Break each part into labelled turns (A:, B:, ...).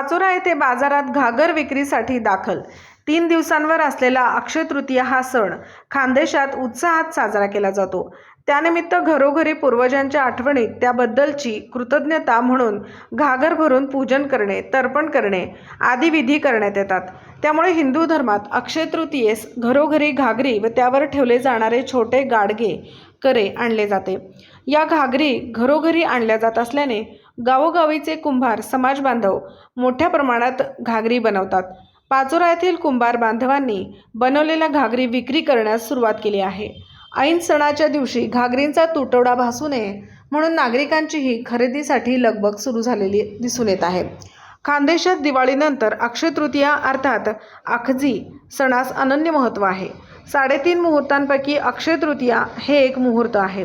A: पाचोरा येथे बाजारात घागर विक्रीसाठी दाखल. तीन दिवसांवर असलेला अक्षय तृतीया हा सण खानदेशात उत्साहात साजरा केला जातो. त्यानिमित्त घरोघरी पूर्वजांच्या आठवणीत त्याबद्दलची कृतज्ञता म्हणून घागर भरून पूजन करणे तर्पण करणे आदी विधी करण्यात येतात. त्यामुळे हिंदू धर्मात अक्षय तृतीयेस घरोघरी घागरी व त्यावर ठेवले जाणारे छोटे गाडगे करे आणले जाते. या घागरी घरोघरी आणल्या जात असल्याने गावोगावीचे कुंभार समाज बांधव मोठ्या प्रमाणात घागरी बनवतात. पाचोरा येथील कुंभार बांधवांनी बनवलेल्या घागरी विक्री करण्यास सुरुवात केली आहे. ऐन सणाच्या दिवशी घागरींचा तुटवडा भासू नये म्हणून नागरिकांचीही खरेदीसाठी लगबग सुरू झालेली दिसून येत आहे. खानदेशात दिवाळीनंतर अक्षय तृतीया अर्थात आखजी सणास अनन्य महत्त्व आहे. साडेतीन मुहूर्तांपैकी अक्षय तृतीया हे एक मुहूर्त आहे.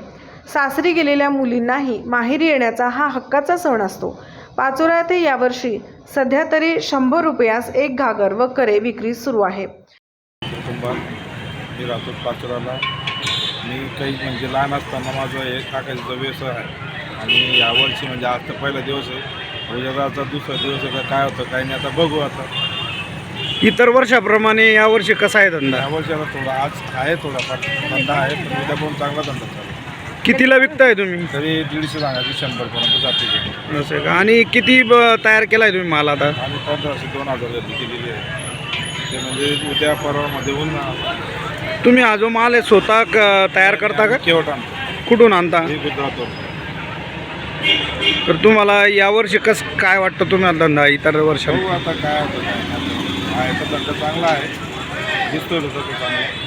A: सासरी गेलेल्या मुलींनाही माहेरी येण्याचा हा हक्काचा सण असतो. पाचोरा येथे यावर्षी सध्या तरी शंभर रुपयास एक घागर व करे विक्री सुरू आहे.
B: कुटुंबात मी राहतो पाचोराला. मी काही म्हणजे लहान असताना माझं हे काकाजीचा व्यवसाय आहे. आणि यावर्षी म्हणजे आज तर पहिला दिवस आहे. उद्याचा दुसरा दिवस आहे का काय होतं काय नाही आता बघू आता.
C: इतर वर्षाप्रमाणे यावर्षी कसा आहे धंदा?
B: यावर्षी आता थोडा आज आहे थोडाफार धंदा आहे पण उद्या पण चांगला धंदा चालू
C: कितीला विकताय तुम्ही?
B: तरी दीडशे सांगायचे शंभरपर्यंत जाते ते.
C: असं का? आणि किती ब- तयार केलाय तुम्ही माल आता?
B: आणि पंधराशे दोन हजार गर्दी केलेली आहे. ते म्हणजे उद्या परवामध्ये होऊन
C: तुम्ही हा जो माल आहे स्वतः क- तयार करता का?
B: केवट आणतो.
C: कुठून आणता?
B: हे गुजरातवर
C: तर तुम्हाला यावर्षी कसं काय वाटतं तुम्हाला धंदा इतर वर्षात
B: बघू आता काय होतं काय नाही. आहे तर धंदा चांगला आहे. दिसतोय तसं तो चांगला